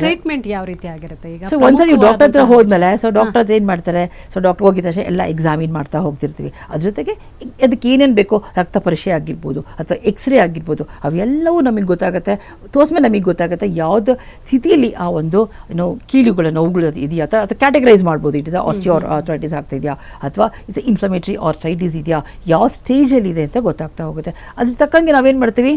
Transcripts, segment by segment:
Treatment ಯಾವ ರೀತಿ ಆಗಿರುತ್ತೆ ಈಗ? ಸೊ ಒಂದ್ಸಲ ನೀವು ಡಾಕ್ಟರ್ ಹತ್ರ ಹೋದ್ಮೇಲೆ ಸೊ ಡಾಕ್ಟರ್ ಹತ್ರ ಏನು ಮಾಡ್ತಾರೆ? ಸೊ ಡಾಕ್ಟರ್ ಹೋಗಿದ ತಕ್ಷಣ ಎಲ್ಲ ಎಕ್ಸಾಮಿನ್ ಮಾಡ್ತಾ ಹೋಗ್ತಿರ್ತೀವಿ. ಅದ್ರ ಜೊತೆಗೆ ಅದಕ್ಕೆ ಏನೇನು ಬೇಕೋ ರಕ್ತ ಪರೀಕ್ಷೆ ಆಗಿರ್ಬೋದು ಅಥವಾ ಎಕ್ಸ್ರೇ ಆಗಿರ್ಬೋದು ಅವೆಲ್ಲವೂ ನಮಗೆ ಗೊತ್ತಾಗುತ್ತೆ. ತೋರಿಸ್ಮೇಲೆ ನಮಗೆ ಗೊತ್ತಾಗುತ್ತೆ ಯಾವ್ದು ಸ್ಥಿತಿಯಲ್ಲಿ ಆ ಒಂದು ಏನೋ ಕೀಲುಗಳ ನೋವುಗಳು ಇದೆಯಾ? ಅಥವಾ ಅಥವಾ ಕ್ಯಾಟಗರೈಸ್ ಮಾಡ್ಬೋದು. ಇಟ್ ಇಸ್ ಆಸ್ಟಿಯೋ ಆರ್ಥ್ರೈಟಿಸ್ ಆಗ್ತಿದೆಯಾ ಅಥವಾ ಇಟ್ಸ್ ಇನ್ಫ್ಲಮೇಟರಿ ಆರ್ಥ್ರೈಟಿಸ್ ಇದೆಯಾ? ಯಾವ ಸ್ಟೇಜಲ್ಲಿ ಇದೆ ಅಂತ ಗೊತ್ತಾಗ್ತಾ ಹೋಗುತ್ತೆ. ಅದ್ರ ತಕ್ಕಂಗೆ ನಾವೇನು ಮಾಡ್ತೀವಿ?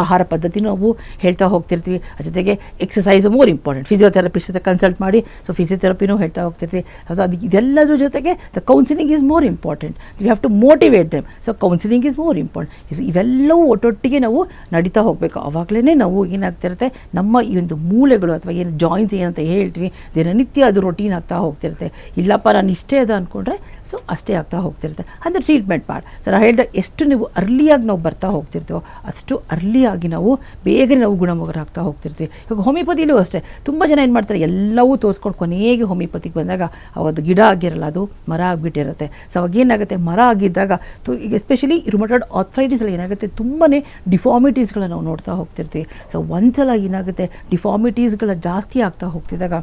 ಆಹಾರ ಪದ್ಧತಿ ನಾವು ಹೇಳ್ತಾ ಹೋಗ್ತಿರ್ತೀವಿ. ಅದ್ರ ಜೊತೆಗೆ ಎಕ್ಸಸೈಸ್ ಮೋರ್ ಇಂಪಾರ್ಟೆಂಟ್ ಫಿಸಿಯೋಥೆರಪಿಸ್ಟ್ ಜೊತೆ ಕನ್ಸಲ್ಟ್ ಮಾಡಿ. ಸೊ ಫಿಸಿಯೋಥೆರಪಿನೂ ಹೇಳ್ತಾ ಹೋಗ್ತಿರ್ತೀವಿ. ಅದು ಅದಕ್ಕೆ ಇದೆಲ್ಲದ್ರ ಜೊತೆಗೆ the counselling is more important we have to motivate them so counselling is more important ಇವೆಲ್ಲವೂ ಒಟ್ಟೊಟ್ಟಿಗೆ ನಾವು ನಡೀತಾ ಹೋಗಬೇಕು. ಆವಾಗಲೇ ನಾವು ಏನಾಗ್ತಿರುತ್ತೆ? ನಮ್ಮ ಈ ಒಂದು ಮೂಳೆಗಳು ಅಥವಾ ಏನು ಜಾಯಿಂಟ್ಸ್ ಏನಂತ ಹೇಳ್ತೀವಿ, ದಿನನಿತ್ಯ ಅದು ರೊಟೀನ್ ಆಗ್ತಾ ಹೋಗ್ತಿರುತ್ತೆ. ಇಲ್ಲಪ್ಪ, ನಾನು ಇಷ್ಟೇ ಅದ ಅಂದ್ಕೊಂಡ್ರೆ ಸೊ, ಅಷ್ಟೇ ಆಗ್ತಾ ಹೋಗ್ತಿರುತ್ತೆ. ಅಂದರೆ ಟ್ರೀಟ್ಮೆಂಟ್ ಮಾಡಿ. ಸೊ ನಾನು ಎಷ್ಟು ನೀವು ಅರ್ಲಿಯಾಗಿ ನಾವು ಬರ್ತಾ ಹೋಗ್ತಿರ್ತೀವೋ, ಅಷ್ಟು ಅರ್ಲಿಯಾಗಿ ನಾವು ಬೇಗನೆ ನಾವು ಗುಣಮುಖರಾಗ್ತಾ ಹೋಗ್ತಿರ್ತೀವಿ. ಇವಾಗ ಹೋಮಿಯೋಪತಿಲೂ ಅಷ್ಟೇ, ತುಂಬ ಜನ ಏನು ಮಾಡ್ತಾರೆ, ಎಲ್ಲವೂ ತೋರಿಸ್ಕೊಂಡು ಕೊನೆಗೆ ಹೋಮಿಯೋಪತಿಗೆ ಬಂದಾಗ ಅವಾಗ ಗಿಡ ಆಗಿರಲ್ಲ, ಅದು ಮರ ಆಗಿಬಿಟ್ಟಿರುತ್ತೆ. ಸೊ ಅವಾಗ ಏನಾಗುತ್ತೆ, ಮರ ಆಗಿದ್ದಾಗ ತು ಎಸ್ಪೆಷಲಿ ರುಮಟಾಡ್ ಆಥ್ರೈಟಿಸಲ್ಲಿ ಏನಾಗುತ್ತೆ ತುಂಬಾ ಡಿಫಾರ್ಮಿಟೀಸ್ಗಳನ್ನ ನಾವು ನೋಡ್ತಾ ಹೋಗ್ತಿರ್ತೀವಿ. ಸೊ ಒಂದ್ಸಲ ಏನಾಗುತ್ತೆ ಡಿಫಾರ್ಮಿಟೀಸ್ಗಳ ಜಾಸ್ತಿ ಆಗ್ತಾ ಹೋಗ್ತಿದ್ದಾಗ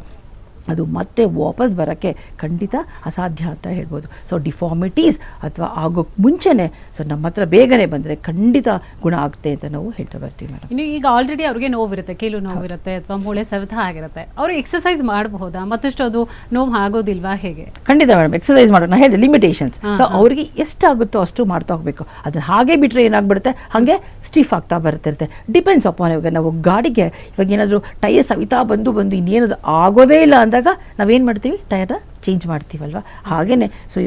ಅದು ಮತ್ತೆ ವಾಪಸ್ ಬರೋಕ್ಕೆ ಖಂಡಿತ ಅಸಾಧ್ಯ ಅಂತ ಹೇಳ್ಬೋದು. ಸೊ ಡಿಫಾರ್ಮಿಟೀಸ್ ಅಥವಾ ಆಗೋಕ್ಕೆ ಮುಂಚೆನೇ ಸೊ ನಮ್ಮ ಹತ್ರ ಬೇಗನೆ ಬಂದರೆ ಖಂಡಿತ ಗುಣ ಆಗುತ್ತೆ ಅಂತ ನಾವು ಹೇಳ್ತಾ ಬರ್ತೀವಿ ಮೇಡಮ್. ಇನ್ನು ಈಗ ಆಲ್ರೆಡಿ ಅವ್ರಿಗೆ ನೋವಿರುತ್ತೆ ಕೀಲು ನೋವಿರುತ್ತೆ ಅಥವಾ ಮೂಳೆ ಸವೆತ ಆಗಿರುತ್ತೆ. ಅವರು ಎಕ್ಸಸೈಸ್ ಮಾಡಬಹುದಾ ಮತ್ತಷ್ಟು ಅದು ನೋವು ಆಗೋದಿಲ್ವಾ ಹೇಗೆ? ಖಂಡಿತ ಮೇಡಮ್ ಎಕ್ಸಸೈಸ್ ಮಾಡೋಣ ನಾನು ಹೇಳಿದೆ ಲಿಮಿಟೇಷನ್ಸ್ ಸೊ. ಅವರಿಗೆ ಎಷ್ಟಾಗುತ್ತೋ ಅಷ್ಟು ಮಾಡ್ತಾ ಹೋಗಬೇಕು. ಅದನ್ನ ಹಾಗೆ ಬಿಟ್ಟರೆ ಏನಾಗ್ಬಿಡುತ್ತೆ? ಹಾಗೆ ಸ್ಟಿಫ್ ಆಗ್ತಾ ಬರ್ತಿರುತ್ತೆ. ಡಿಪೆಂಡ್ಸ್ ಅಪಾನ್ ಇವಾಗ ನಾವು ಗಾಡಿಗೆ ಇವಾಗ ಏನಾದರೂ ಟೈರ್ ಸವಿತಾ ಬಂದು ಬಂದು ಇನ್ನೇನದು ಆಗೋದೇ ಇಲ್ಲ ಅಂದಾಗ ನಾವೇನು ಮಾಡ್ತೀವಿ ಟೈರ್ನ ಚೇಂಜ್ ಮಾಡ್ತೀವಲ್ವ? ಹಾಗೇ ಸೊ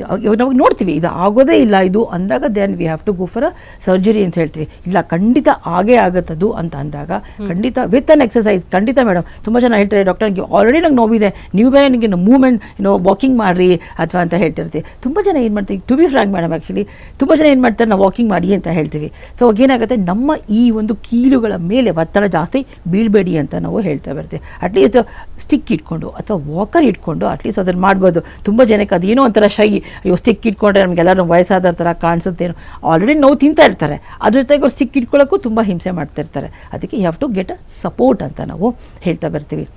ನಾವು ನೋಡ್ತೀವಿ ಇದು ಆಗೋದೇ ಇಲ್ಲ ಇದು ಅಂದಾಗ then we have to go for a surgery ಅಂತ ಹೇಳ್ತೀವಿ. ಇಲ್ಲ ಖಂಡಿತ ಆಗೇ ಆಗುತ್ತದು ಅಂತ ಅಂದಾಗ ಖಂಡಿತ ವಿತ್ ಅನ್ ಎಕ್ಸಸೈಸ್ ಖಂಡಿತ ಮೇಡಮ್ ತುಂಬ ಜನ ಹೇಳ್ತಾರೆ ಡಾಕ್ಟರ್ ನನಗೆ ಆಲ್ರೆಡಿ ನಂಗೆ ನೋವಿದೆ ನೀವು ಬೇರೆ ನನಗೆ ಮೂವ್ಮೆಂಟ್ ಏನೋ ವಾಕಿಂಗ್ ಮಾಡಿರಿ ಅಥವಾ ಅಂತ ಹೇಳ್ತಿರ್ತೀವಿ. ತುಂಬ ಜನ ಏನು ಮಾಡ್ತೀವಿ to be frank madam actually ತುಂಬ ಜನ ಏನು ಮಾಡ್ತಾರೆ ನಾವು ವಾಕಿಂಗ್ ಮಾಡಿ ಅಂತ ಹೇಳ್ತೀವಿ. ಸೊ ಏನಾಗುತ್ತೆ ನಮ್ಮ ಈ ಒಂದು ಕೀಲುಗಳ ಮೇಲೆ ಒತ್ತಡ ಜಾಸ್ತಿ ಬೀಳಬೇಡಿ ಅಂತ ನಾವು ಹೇಳ್ತಾ ಬರ್ತೀವಿ. ಅಟ್ಲೀಸ್ಟ್ ಸ್ಟಿಕ್ ಇಟ್ಕೊಂಡು ಅಥವಾ ವಾಕರ್ ಇಟ್ಕೊಂಡು ಅಟ್ಲೀಸ್ಟ್ ಅದನ್ನು ಮಾಡ್ಬೋದು. ತುಂಬ ಜನಕ್ಕೆ ಅದೇನೋ ಒಂಥರ ಶೈ. ಅಯ್ಯೋ ಸಿಕ್ಕಿಟ್ಕೊಂಡ್ರೆ ನಮಗೆಲ್ಲರೂ ವಯಸ್ಸಾದ ಥರ ಕಾಣಿಸುತ್ತೇನೋ. ಆಲ್ರೆಡಿ ನೋವು ತಿಂತಾ ಇರ್ತಾರೆ. ಅದ್ರ ಜೊತೆಗೆ ಅವ್ರು ಸಿಕ್ಕಿಟ್ಕೊಳ್ಳೋಕ್ಕೂ ತುಂಬ ಹಿಂಸೆ ಮಾಡ್ತಿರ್ತಾರೆ ಅದಕ್ಕೆ you have to get a support ಅಂತ ನಾವು ಹೇಳ್ತಾ ಬರ್ತೀವಿ.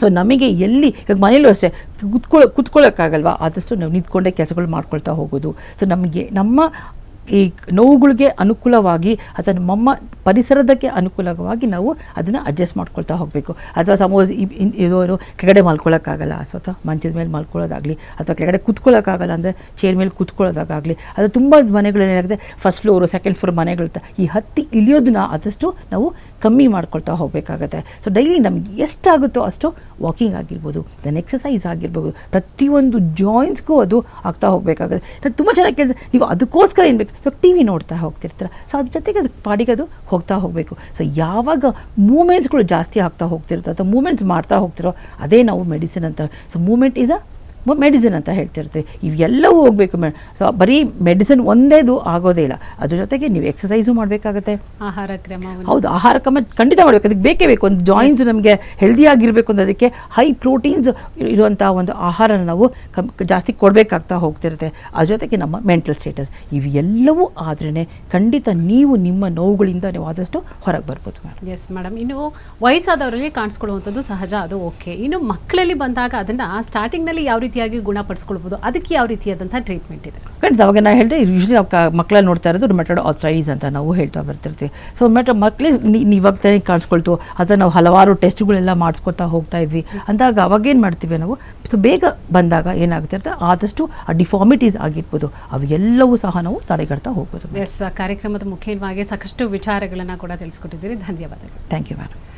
ಸೊ ನಮಗೆ ಎಲ್ಲಿ, ಇವಾಗ ಮನೇಲೂ ಅಷ್ಟೇ ಕುತ್ಕೊಳ್ಳೋ ಕುತ್ಕೊಳ್ಳೋಕ್ಕಾಗಲ್ವಾ ಆದಷ್ಟು ನಾವು ನಿಂತ್ಕೊಂಡೇ ಕೆಲಸಗಳು ಮಾಡ್ಕೊಳ್ತಾ ಹೋಗೋದು. ಸೊ ನಮಗೆ, ನಮ್ಮ ಈ ನೋವುಗಳಿಗೆ ಅನುಕೂಲವಾಗಿ ಅಥವಾ ನಮ್ಮ ಪರಿಸರದಕ್ಕೆ ಅನುಕೂಲವಾಗಿ ನಾವು ಅದನ್ನು ಅಡ್ಜಸ್ಟ್ ಮಾಡ್ಕೊಳ್ತಾ ಹೋಗಬೇಕು. ಅಥವಾ ಸಪೋಸ್ ಇರೋರು ಕೆಳಗಡೆ ಮಲ್ಕೊಳ್ಳೋಕ್ಕಾಗಲ್ಲ ಅಥವಾ ಮಂಚದ ಮೇಲೆ ಮಲ್ಕೊಳ್ಳೋದಾಗಲಿ, ಅಥವಾ ಕೆಳಗಡೆ ಕುತ್ಕೊಳ್ಳೋಕ್ಕಾಗಲ್ಲ ಅಂದರೆ ಚೇರ್ ಮೇಲೆ ಕುತ್ಕೊಳ್ಳೋದಾಗಲಿ ಅದು ತುಂಬ ಮನೆಗಳೇನಾಗುತ್ತೆ ಫಸ್ಟ್ ಫ್ಲೋರು ಸೆಕೆಂಡ್ ಫ್ಲೋರ್ ಮನೆಗಳಿರ್ತ ಈ ಹತ್ತಿ ಇಳಿಯೋದನ್ನ ಆದಷ್ಟು ನಾವು ಕಮ್ಮಿ ಮಾಡ್ಕೊಳ್ತಾ ಹೋಗಬೇಕಾಗತ್ತೆ. ಸೊ ಡೈಲಿ ನಮ್ಗೆ ಎಷ್ಟಾಗುತ್ತೋ ಅಷ್ಟು ವಾಕಿಂಗ್ ಆಗಿರ್ಬೋದು ದೆನ್ ಎಕ್ಸಸೈಸ್ ಆಗಿರ್ಬೋದು, ಪ್ರತಿಯೊಂದು ಜಾಯಿಂಟ್ಸ್ಗೂ ಅದು ಆಗ್ತಾ ಹೋಗಬೇಕಾಗುತ್ತೆ. ನಾನು ತುಂಬ ಚೆನ್ನಾಗಿ ಕೇಳಿದೆ, ನೀವು ಅದಕ್ಕೋಸ್ಕರ ಏನು ಬೇಕು ಇವಾಗ ಟಿ ವಿ ನೋಡ್ತಾ ಹೋಗ್ತಿರ್ತಾರೆ. ಸೊ ಅದ್ರ ಜೊತೆಗೆ ಅದು ಪಾಡಿಗೆ ಅದು ಹೋಗ್ತಾ ಹೋಗಬೇಕು. ಸೊ ಯಾವಾಗ ಮೂಮೆಂಟ್ಸ್ಗಳು ಜಾಸ್ತಿ ಆಗ್ತಾ ಹೋಗ್ತಿರುತ್ತೋ ಅಥವಾ ಮೂಮೆಂಟ್ಸ್ ಮಾಡ್ತಾ ಹೋಗ್ತಿರೋ, ಅದೇ ನಾವು ಮೆಡಿಸಿನ್ ಅಂತ. So movement is a medicine ಅಂತ ಹೇಳ್ತಿರ್ತೀವಿ. ಇವೆಲ್ಲವೂ ಹೋಗಬೇಕು ಮೇಡಮ್ ಸೊ ಬರೀ ಮೆಡಿಸಿನ್ ಒಂದೇದು ಆಗೋದೇ ಇಲ್ಲ. ಅದ್ರ ಜೊತೆಗೆ ನೀವು ಎಕ್ಸಸೈಸು ಮಾಡಬೇಕಾಗತ್ತೆ. ಆಹಾರ ಕ್ರಮ ಹೌದು ಆಹಾರ ಕ್ರಮ ಖಂಡಿತ ಮಾಡಬೇಕು. ಅದಕ್ಕೆ ಬೇಕೇ ಬೇಕು. ಒಂದು ಜಾಯಿಂಟ್ಸ್ ನಮಗೆ ಹೆಲ್ದಿ ಆಗಿರಬೇಕು ಅಂತ ಅದಕ್ಕೆ ಹೈ ಪ್ರೋಟೀನ್ಸ್ ಇರುವಂಥ ಒಂದು ಆಹಾರನ ನಾವು ಕಮ್ ಜಾಸ್ತಿ ಕೊಡಬೇಕಾಗ್ತಾ ಹೋಗ್ತಿರುತ್ತೆ. ಅದ್ರ ಜೊತೆಗೆ ನಮ್ಮ ಮೆಂಟಲ್ ಸ್ಟೇಟಸ್ ಇವೆಲ್ಲವೂ ಆದ್ರೇ ಖಂಡಿತ ನೀವು ನಿಮ್ಮ ನೋವುಗಳಿಂದ ನೀವು ಆದಷ್ಟು ಹೊರಗೆ ಬರ್ಬೋದು ಮೇಡಮ್ ಎಸ್ ಮೇಡಮ್ ಇನ್ನು ವಯಸ್ಸಾದವರಲ್ಲಿ ಕಾಣಿಸ್ಕೊಳ್ಳುವಂಥದ್ದು ಸಹಜ ಅದು ಓಕೆ ಇನ್ನು ಮಕ್ಕಳಲ್ಲಿ ಬಂದಾಗ ಅದನ್ನು ಸ್ಟಾರ್ಟಿಂಗ್ನಲ್ಲಿ ಯಾವ ರೀತಿಯಾಗಿ ಗುಣಪಡಿಸ್ಕೊಳ್ಬೋದು. ಅದಕ್ಕೆ ಯಾವ ರೀತಿಯಾದಂಥ ಟ್ರೀಟ್ಮೆಂಟ್ ಇದೆ? ಖಂಡಿತ ಅವಾಗ ನಾನು ಹೇಳಿದೆ ಯೂಶ್ವಲಿ ನಾವು ಮಕ್ಕಳಲ್ಲಿ ನೋಡ್ತಾ ಇರೋದು ರುಮೆಟೆಡ್ ಆಥ್ರೈಟಿಸ್ ಅಂತ ನಾವು ಹೇಳ್ತಾ ಬರ್ತಿರ್ತೀವಿ. ಸೊ ಮೆಟ ಮಕ್ಕಳೇ ಇವಾಗ ತಾನೇ ಕಾಣಿಸ್ಕೊಳ್ತು ಅಥವಾ ನಾವು ಹಲವಾರು ಟೆಸ್ಟ್ಗಳೆಲ್ಲ ಮಾಡಿಸ್ಕೊತಾ ಹೋಗ್ತಾ ಇದ್ವಿ. ಅಂದಾಗ ಅವಾಗೇನು ಮಾಡ್ತೀವಿ ನಾವು? ಸೊ ಬೇಗ ಬಂದಾಗ ಏನಾಗುತ್ತೆ ಆದಷ್ಟು ಆ ಡಿಫಾರ್ಮಿಟೀಸ್ ಆಗಿರ್ಬೋದು. ಅವು ಎಲ್ಲವೂ ಸಹ ನಾವು ತಡೆಗಡ್ತಾ ಹೋಗ್ಬೋದು. ಎಸ್ ಕಾರ್ಯಕ್ರಮದ ಮುಖ್ಯವಾಗಿ ಸಾಕಷ್ಟು ವಿಚಾರಗಳನ್ನು ಕೂಡ ತಿಳಿಸ್ಕೊಟ್ಟಿದ್ದೀರಿ. ಧನ್ಯವಾದಗಳು. Thank you ma'am